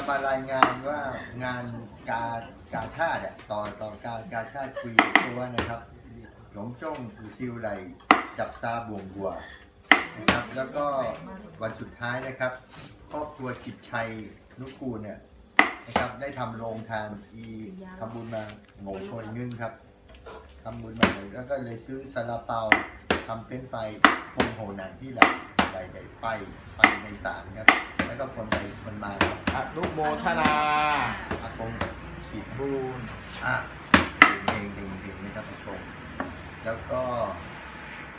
จะมารายงานว่างานกากาชาติอะต่อต่อกากาชาติคุยตัวนะครับ หลงจ้งคือซิวไหลจับซาบวงบัวนะครับ แล้วก็วันสุดท้ายนะครับ ครอบครัวกิจชัยนุกูลเนี่ยนะครับได้ทำโรงทานอีทำบุญมาโง่คนนึงครับทำบุญมาแล้วก็เลยซื้อซาลาเปาทำเป็นไฟพงโหนังที่หลัง ใส่ไปไปไปในสารครับ แล้วก็คนไปคนมาครับอนุโมทนาอากงขีดบุญอะเพลงเพลงเพลงนะครับอากงแล้วก็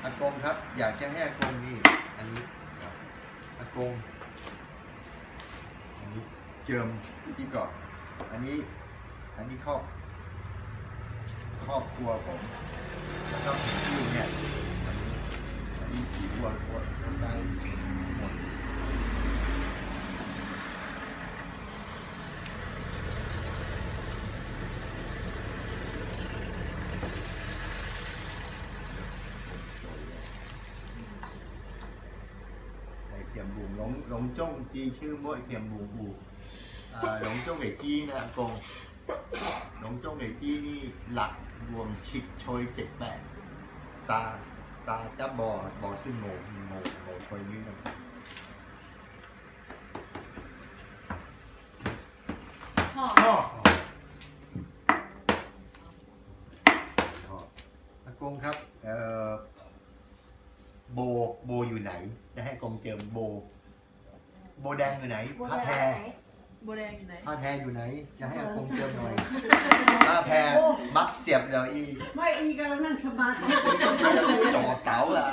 อากงครับ อยากจะให้อากงนี่อันนี้อากงอันนี้เจิมที่ก่อนอันนี้อันนี้ครอบครอบครัวผมแล้วก็ผมที่เนี่ยอันนี้อันนี้ผีวัววัวคนได้หมด ไอเทียมบุง หลงหลงจ้งจีชื่อมั่วไอเทียมบุงบูอ่าหลงจ้งไอจีนะอากงหลงจ้งไอจีนี่หลักรวมชิกโชยเจ็ดแปดซาซาจะบอบอซึ่งโง่โง่โง่โชยนี้นะครับพ่อพ่ออ๋ออากงครับเอ่อโบโบอยู่ไหน จะให้กงเจิมโบ โบแดงอยู่ ไหนผ้าแพรโบแดงอยู่ไหนผ้าแพรอยู่ไหน จะให้อากงเจิมหน่อยผ้าแพรมักเสียบเดี๋ยวอีไม่อีกำลังนั่งสมาธิจ่อเต๋าอะ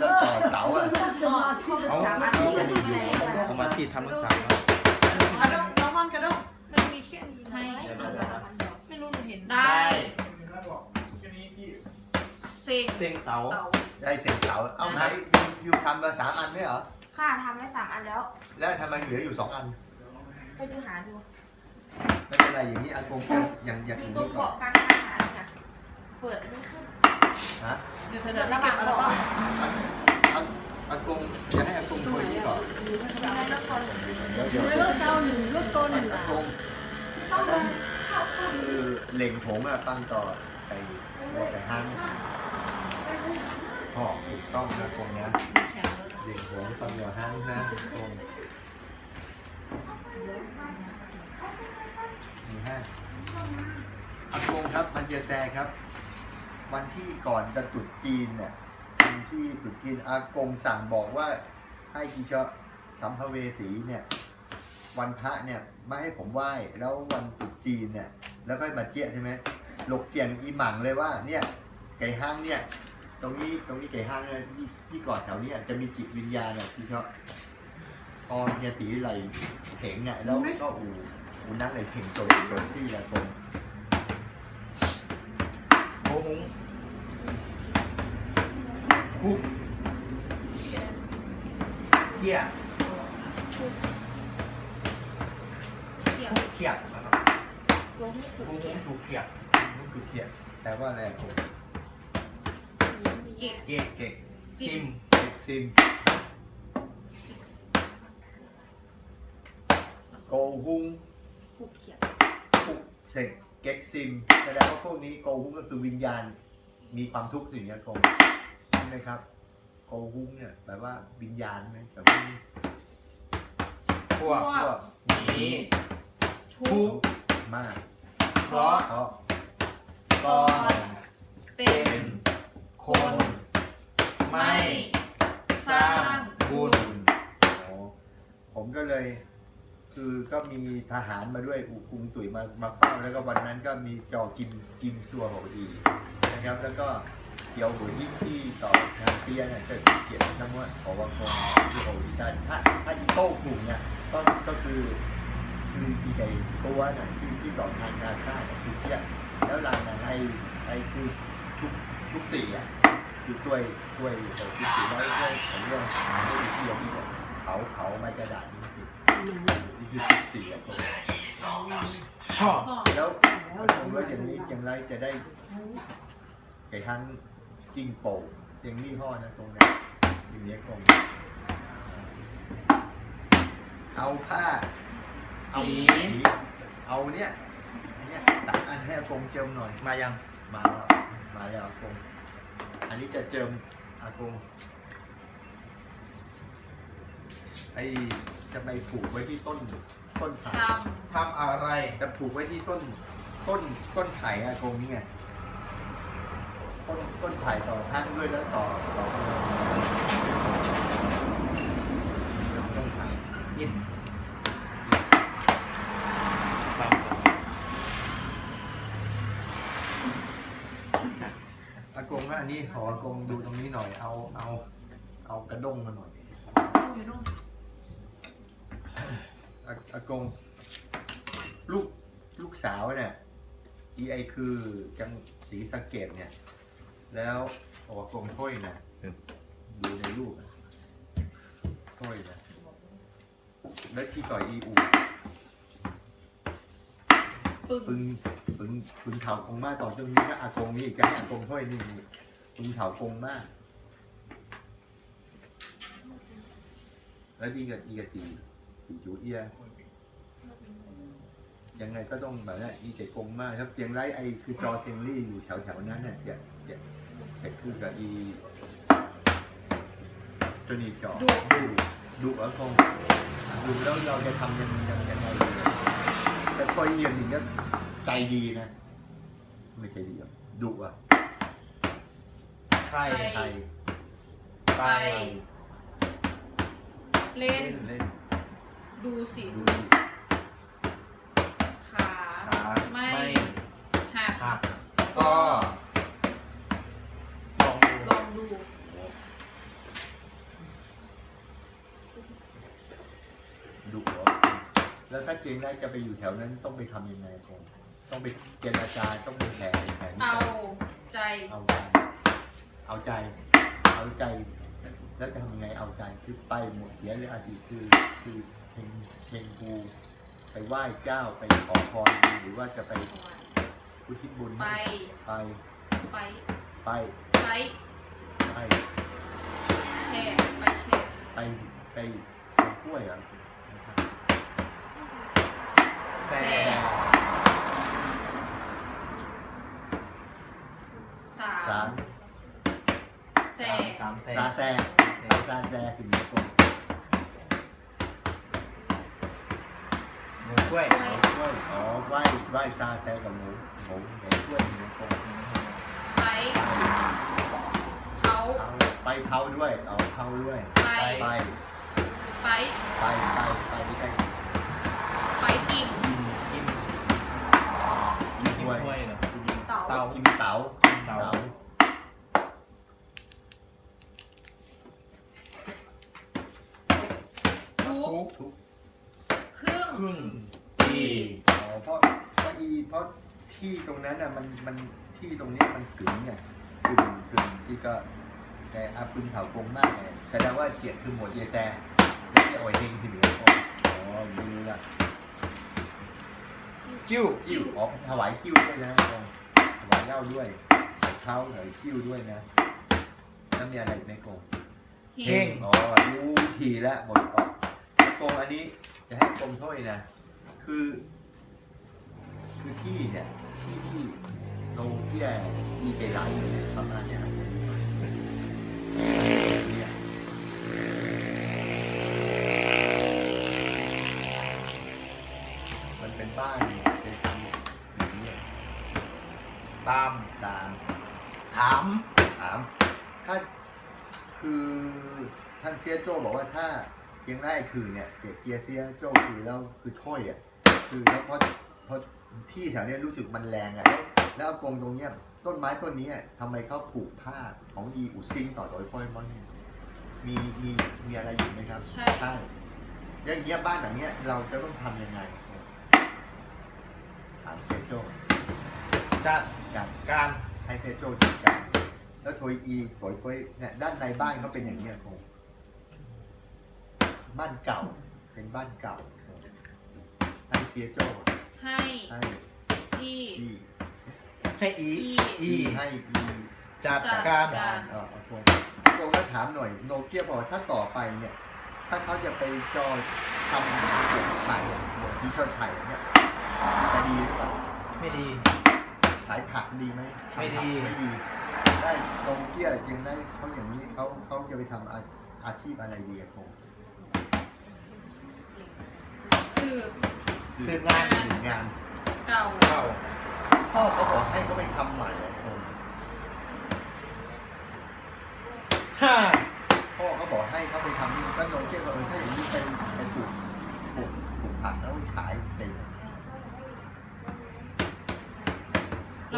แล้วจ่อเต๋าอะสมาธิเอาสามอันเอานี้กันอยู่ไหนเอามาที่ทำทั้งสามแล้วกระดกน้องมันกระดกมันมีแค่นี้ให้ไม่รู้หนูเห็นได้เซกเสียงเต๋าเต่าได้เสียงเต๋าเอาไหนอยู่ทำมาสามอันไม่เหรอ ค่ะทำไว้สามอันแล้ว แล้วทำไมเหลืออยู่สองอัน ไปดูหาดูไม่เป็นไรอย่างนี้อากงจะอย่างอย่างอยู่นี้ตรงก่อนเกาะกลางทหารค่ะเปิดอันนี้ขึ้นฮะอยู่เธอเดินระหว่างระหว่างอาอากงจะให้อากงช่วยนี่ก่อนอยู่ในนครหลวงเดี๋ยวเดี๋ยวรถเตาหนึ่งรถโตหนึ่งอากงต้องเดินเข้าเข้าคือเหล่งผมอะตั้งต่อไอ้หัวไก่ห้างพ่อถูกต้องนะอากงนะ เหล่งผมตั้งต่อห้างนะอากงมีห้าอากงครับมันจะแซครับ วันที่ก่อนจะตรุษจีนเนี่ยวันที่ตรุษจีนอากงสั่งบอกว่าให้กิเชาะสัมภเวสีเนี่ยวันพระเนี่ยไม่ให้ผมไหว้แล้ววันตรุษจีนเนี่ย แล้วก็มาเจี๊ยใช่ไหมหลกเจียงอีหมังเลยว่าเนี่ยไก่ห้างเนี่ย ตรงนี้ตรงนี้ไก่ห้างเนี่ยที่ที่ก่อนแถวเนี้จะมีจิตวิญญาณเนี่ยพี่ชอบพอเฮียตีไหลเถงเนี่ยแล้วก็อูอูนั่งไหลเถงโจยโจยซี่อะตรงโบหุงคุกเขียดเกี่ยวคุกเขียดนะครับโกงไม่ถูโบกหุงถูกเขียดลูกคือเขียดแต่ว่าอะไรอะผม เก็บ เก็กเก็กซิมเด็กซิมโกฮุงผูกเขียนปุกเสกเก็กซิมแสดงว่าพวกนี้โกฮุงก็คือวิญญาณมีความทุกข์สิ่งนี้โกงใช่ไหมครับโกฮุงเนี่ยแปลว่าวิญญาณไหมแต่ว่าพวกพวกนี้ ทุทุกกมากเพราะเพราะก่อนเป็น คน ไม่ สร้างบุญโอ้ผมก็เลย คือก็มีทหารมาด้วยอุกุงตุ๋ยมามาเฝ้าแล้วก็วันนั้นก็มีจอกิมกิมซัวของอีนะครับ แล้วก็เกี่ยวหัวยิ่งที่ต่องานเตี้ยเนี่ยก็เขียนทั้งหมดขอวังคงที่โอวิจารถ้าถ้าอีโต้กลุ่มเนี่ยก็ก็คือคืออีไก่ตัวน่ะที่ที่ต่อทางการฆ่าเนี่ยคือเทียบแล้วหลังนั้นไอ้ไอ้คือชุก ชุกสีอะคือตัวยตัวยเอ่อชุกสีแล้วด้วยของเรื่องไม่ได้เสียที่เนี่ยเขาเขาไม้กระดาษนี่คือนี่คือชุกสีอะตัวพ่อพ่อแล้วผมว่าอย่างนี้อย่างไรจะได้ไก่ทั้งจิ้งโป่งเสียงนี่ห้อนะตรงนั้นอย่างนี้คงเอาผ้าเอาสีเอาเนี่ยเนี่ยสามอันให้อากงเจิมหน่อยมายังมาแล้ว มาแล้วอากง อันนี้จะเจิมอากงไอจะไปผูกไว้ที่ต้นต้นไผ่ททำอะไร จะผูกไว้ที่ต้นต้นต้นไผ่อากงนี่ไงต้นต้นไผ่ต่อข้างด้วยแล้วต่อต่อต้นไผ่ อินท อา กงว่าอันนี้ขออากงดูตรงนี้หน่อย เอาเอาเอากระด้งมาหน่อยำอยู่นู่นอาอากง ลูกลูกสาวเนี่ยอีไอคือจังสีสะเกตเนี่ย แล้วโอ้อากงถ้อยนะดูในรูปอะถ้อยนะแล้วที่ต่อยอีอู ปึ้ง ปึงปึงปึงเถากงมากต่อตรงนี้ก็อากงนี่จะให้อากงถ้อยนี่ปึงเถากงมากแล้วดีกับอีกับจีจีจูเอีย ยังไงก็ต้องแบบนั้นอีเจกงมากครับเจียงไรไอคือจอเซงลี่อยู่แถวแถวๆนั้นเนี่ยอย่าอย่าแต่คือกับอีจนีจอดุดุดุแล้วคงดุแล้วเราจะทำยังยังยังไงดี แต่คอยเยียนหนึ่งก็ใจดีนะ ไม่ใจดีหรอกดุอะำใครใครไปเล่น เล่นดูสิดูขาขาไม่ไม่หักหักก็ลองดูลองดูดุเหรอ แล้วถ้าเจียงไรจะไปอยู่แถวนั้นต้องไปทำยังไงคงต้องไปเจรจาต้องไปแผ่แผ่เอาใจ เอาใจเอาใจ เอาใจ แล้วจะทำยังไงเอาใจคือไปหมดเสียเลยอาทิคือคือเชงเชงกูไปไหว้เจ้าไปขอพรหรือว่าจะไปอุทิศบุญไปให้ไป ไป ไป ไป ไปแช่ไปแช่ไปไปเชงกล้วยเหรอแซ่ สา สาม ม แซ่ สามแซ่ซาแซซาแซคือมีคนหมูกล้วยหมูกล้วยอ๋อไหว้ไหว้ซาแซกับหมูหมูหมูกล้วยหมูกล้วยไปเผาเอาไปเผาด้วยเอาเผาด้วยไปไปไปไปไปไปไปไปไปกินกินกินกินกล้วยเหรอกินเต่าเต่ากินเต๋าเต๋า ทุกทุกทุกครึ่งครึ่งปีอ๋อเพราะเพราะอีเพราะที่ตรงนั้นอะมันมันที่ตรงนี้มันกึ๋งไงกึ่งกึ่งที่ก็แต่อาปึงเถากงมากเลยแสดงว่าเกียรติคือหมวดเยแซไม่ใช่โอยเฮงที่เหลืออ๋อไม่รู้ละจิ้วกิ้วอ๋อถวายกิ้วด้วยนะถวายเหล้าด้วยเท้าหน่อยกิ้วด้วยนะแล้วมีอะไรไหมกงเฮงอ๋อรู้วิธีล้วหมดออก กงอันนี้จะให้กงถ้วยนะ คือ คือที่เนี่ยที่ที่โนเกียอีไปไลฟ์เนี่ยประมาณเนี้ยครับเนี่ยมันเป็นบ้านเป็นอย่างนี้ยตามตามถามถามถ้าคือท่านเซียโจ้บอกว่าถ้า เกียงไร่คือเนี่ยเกียเกียเซียโจ้คือแล้วคือถ้อยอะคือแล้วเพราะเพราะที่แถวเนี้ยรู้สึกมันแรงอะแล้วแล้วอากงตรงเนี้ยต้นไม้ต้นนี้อะทำไมเขาผูกผ้าของยีอุซิงต่อโดยพ่อยมอนเนี่ยมีมีมีอะไรอยู่ไหมครับ ใช่ใช่อย่างเงี้ยบ้านหลังเนี้ยเราจะต้องทำยังไงถามเซียโจ้จัดกันการให้เทโจจัดการแล้วโทยอีโถยโถยเนี่ยด้านในบ้านเขาเป็นอย่างนี้ยคง บ้านเก่า เป็นบ้านเก่าให้เสียโจให้ให้ที่อีให้อีอีอีให้อีจัดจัดการการเออโอเคโกงก็ถามหน่อยโนเกียบอกว่าถ้าต่อไปเนี่ย ถ้าเขาจะไปจอทำหัวไข่หัวดีชดชัยเนี่ยจะดีหรือเปล่าไม่ดีขายผักดีไหมทำผักไม่ดีไม่ดีได้ตรงเกี้ยยังได้เขาอย่างนี้เขาเขาจะไปทำอาอาชีพอะไรดีอะผม สืบสืบงานสืบงานเก่าเก่าพ่อเขาบอกให้เขาไปทำใหม่อะผมห้าพ่อเขาบอกให้เขาไปทำนี่ก็นงเกี้ยว่าเออถ้าอย่างนี้ไปไปปลูกปลูกปลูกผักแล้วขายเต็ม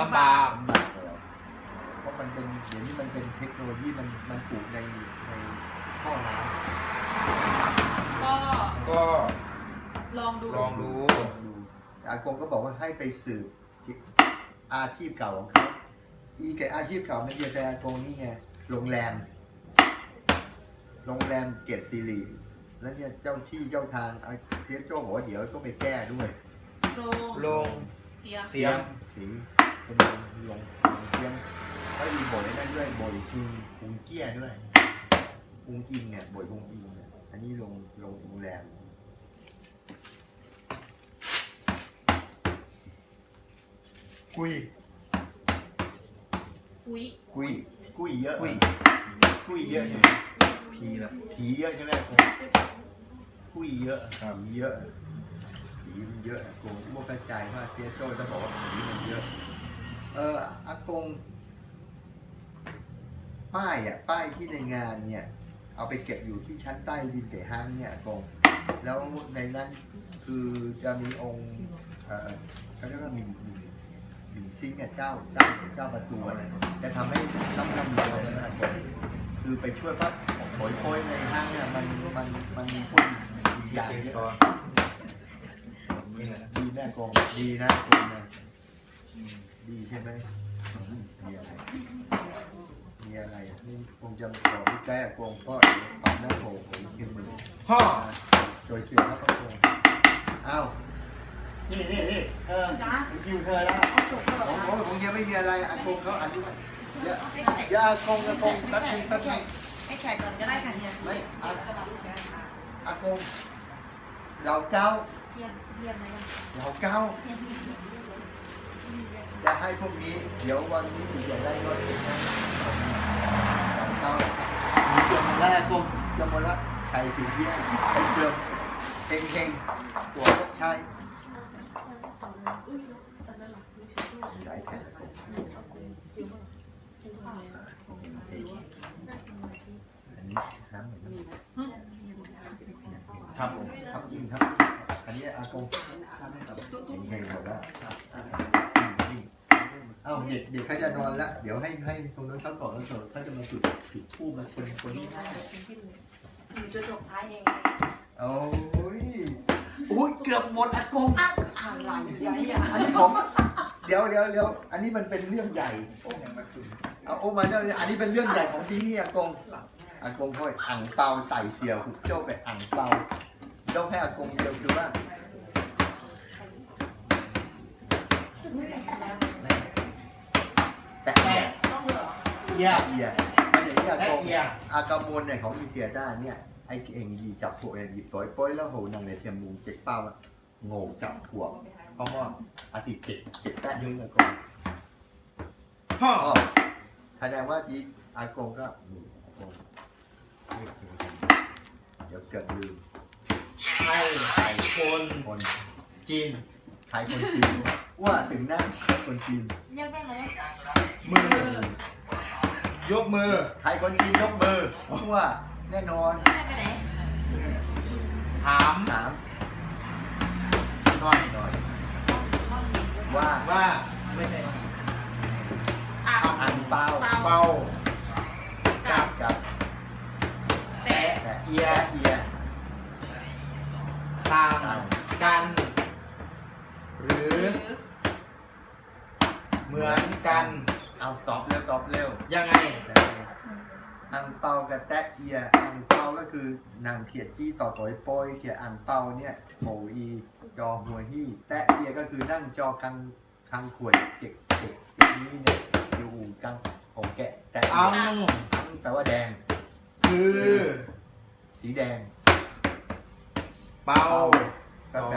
ลำบากลำบากเลยเพราะมันเป็นเดี๋ยวนี้มันเป็นเทคโนโลยีมันมันปลูกในในท่อน้ำก็ ก็ ลองดูลองดูดูอากงก็บอกว่าให้ไปสืบอาชีพเก่าของเขาอีกับอาชีพเก่าไม่ใช่แต่อากงนี่ไงโรงแรม โรงแรมเกียรติศิริแล้วเนี่ยเจ้าที่เจ้าทางอาเซียโจ้บอกว่าเดี๋ยวต้องไปแก้ด้วยโรงลงเตียงเตรียมสีเป็นลงลงลงเทียมแล้วมีบทนั่นด้วยบทคุงคุงเกี้ยด้วยคุงอิงเนี่ยบทคุงอิงเนี่ยอันนี้ลงลงโรงแรม กุยอุ้ยกุยกุยเยอะกุยกุยเยอะอยู่พีแบบผีเยอะใช่ไหมกุยเยอะผีเยอะผีมันเยอะอากงไม่เข้าใจว่าเซียโจ้จะบอกว่าผีมันเยอะ เอออากงป้ายอะป้ายที่ในงานเนี่ย เอาไปเก็บอยู่ที่ชั้นใต้ดินเตห้างเนี่ยอากง แล้วในนั้นคือจะมีองค์เออเขาเรียกว่ามิงมิงมิงซิงเนี่ยเจ้าเจ้าเจ้าประตูอะไรจะทำให้น้ำน้ำรวยนะอากงคือไปช่วยปั๊บโอยโอยในห้างเนี่ยมันมันมันมีพวกวิญญาณเยอะนี่แหละดีแม่กงดีนะกงนะอืมดีใช่ไหมอืมมีอะไรมีอะไรนี่คงจะขอพี่แก้กงก็เดี๋ยวปัดหน้าโผล่ผมขึ้นมือพ่อ โดยเสียครับพระกงอ้าวนี่นี่นี่เธอผมคิวเธอแล้วเอาจบก็ผมแล้วผมผมยังไม่มีอะไรอากงเขาอธิบายอย่าอย่าอากงอากงแป๊บนึงแป๊บนึงให้แขกก่อนก็ได้ค่ะเนี่ยไม่อาอากงเราเก้าเยี่ยมเยี่ยมเลยเราเก้าจะให้พวกนี้เดี๋ยววันนี้ถึงจะได้รถเองนะเราเก้ามีเจอมาแล้วอากงเจอมาแล้ว ชัยสิงห์เยี่ยไปเจอเฮงเฮงตัวรถชัยหลายแผ่นอากงอันนี้น้ำเหมือนกันครับผมครับจริงครับ อันนี้อากงเฮงหมดแล้วเอ้าเด็กเด็กเขาจะนอนแล้ว เดี๋ยวให้ให้ตรงนั้นเขาก่อนแล้วเสร็จเขาจะมาจุดจุดทูบมาคนคนนี้ หนูจะจบท้ายเองโอ้ยอุ้ยเกือบหมดอากงอะไรใหญ่อะอันนี้ผมเดี๋ยวเดี๋ยวเดี๋ยวอันนี้มันเป็นเรื่องใหญ่เอาโอ้มาเดี๋ยวอันนี้เป็นเรื่องใหญ่ของที่นี่อากงอากงค่อยอ่างเปาไต่เสียวหุบโจ้ไปอ่างเปาต้องให้อากงเดียวคือว่าแปะแปะเยี่ยเอียมัน อย่างนี้อากงแปะเอียอากามวลเนี่ยของอีเซียด้าเนี่ยไอ้เองยีจับพวกเองหยิบตัวไอ้ป้อยแล้วโหนางในเทียมมุงเจ็กเป้าอะโง่จับพวกเพราะว่าอาทิตย์เจ็ดเจ็ดแปดเดือนอากงพ่อก็แสดงว่าที่อากงก็นี่อากงเรียกถึงเดี๋ยวเกิดลืมไทยไข่คนคนจีนขายคนจีนว่าถึงหน้าคนจีนเรียกได้ไหมมือ ยกมือขายคนจีนยกมือว่าแน่นอนเรียกไปไหนถามถามน้อยหน่อยว่าว่า ไม่ใช่อะอันเปาเปาเบากับกับแตะแต่เอียเอียต่างกัน หรือหรือเหมือนกัน เอาตอบเร็วตอบเร็วยังไง อังเปากับแตะเอีย อังเปาก็คือนางเขียดจี้ต่อต่อยโปอยเขียอังเปาเนี่ยโหอีจอหัวที่แตะเอียก็คือนั่งจอคังคังขวดเจ็กเจ็กเจ็กนี้เนี่ยอยู่กังของแกะแตะเอีอัยงอังแปลว่าแดง คือ สีแดง เปาเปา